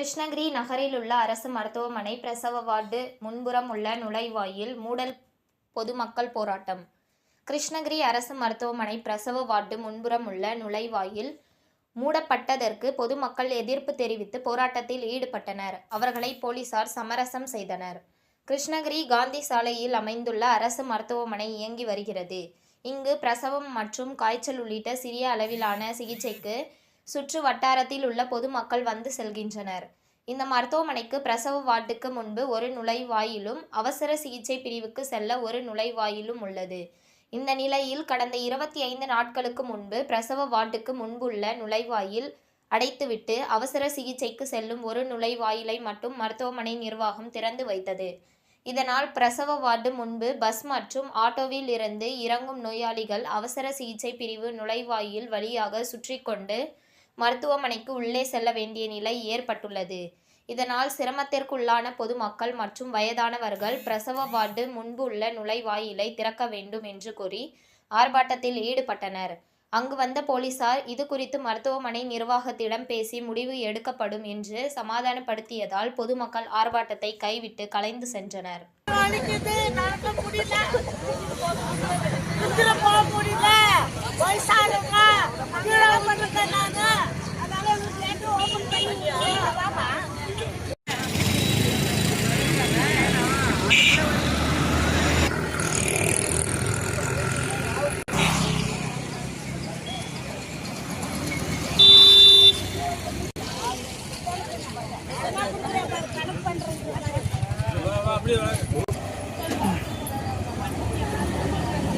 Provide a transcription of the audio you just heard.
கிருஷ்ணகிரி நகரில் உள்ள அரசு மருத்துவமனை பிரசவ வார்டு முன்புறம் உள்ள நுழைவாயில் மூடல் பொதுமக்கள் போராட்டம். கிருஷ்ணகிரி அரசு மருத்துவமனை பிரசவ வார்டு முன்புறம் உள்ள நுழைவாயில் மூடப்பட்டதற்கு பொதுமக்கள் எதிர்ப்பு தெரிவித்து போராட்டத்தில் ஈடுபட்டனர். அவர்களை போலீசார் சமரசம் செய்தனர். கிருஷ்ணகிரி காந்தி சாலையில் அமைந்துள்ள அரசு மருத்துவமனை இயங்கி வருகிறது. இங்கு பிரசவம் மற்றும் காய்ச்சல் உள்ளிட்ட சிறிய அளவிலான சிகிச்சைக்கு சுற்று வட்டாரத்தில் உள்ள பொதுமக்கள் வந்து செல்கின்றனர். இந்த மருத்துவமனைக்கு பிரசவ வார்டுக்கு முன்பு ஒரு நுழைவாயிலும் அவசர சிகிச்சை பிரிவுக்கு செல்ல ஒரு நுழைவாயிலும் உள்ளது. இந்த நிலையில் கடந்த இருபத்தி ஐந்து நாட்களுக்கு முன்பு பிரசவ வார்டுக்கு முன்புள்ள நுழைவாயில் அடைத்துவிட்டு அவசர சிகிச்சைக்கு செல்லும் ஒரு நுழைவாயிலை மட்டும் மருத்துவமனை நிர்வாகம் திறந்து வைத்தது. இதனால் பிரசவ வார்டு முன்பு பஸ் மற்றும் ஆட்டோவில் இருந்து இறங்கும் நோயாளிகள் அவசர சிகிச்சை பிரிவு நுழைவாயில் வழியாக சுற்றி கொண்டு மருத்துவமனைக்கு உள்ளே செல்ல வேண்டிய நிலை ஏற்பட்டுள்ளது. இதனால் சிரமத்திற்குள்ளான பொதுமக்கள் மற்றும் வயதானவர்கள் பிரசவ வார்டு முன்பு உள்ள நுழைவாயிலை திறக்க வேண்டும் என்று கூறி ஆர்ப்பாட்டத்தில் ஈடுபட்டனர். அங்கு வந்த போலீசார் இது குறித்து மருத்துவமனை நிர்வாகத்திடம் பேசி முடிவு எடுக்கப்படும் என்று சமாதானப்படுத்தியதால் பொதுமக்கள் ஆர்ப்பாட்டத்தை கைவிட்டு கலைந்து சென்றனர். அப்படியே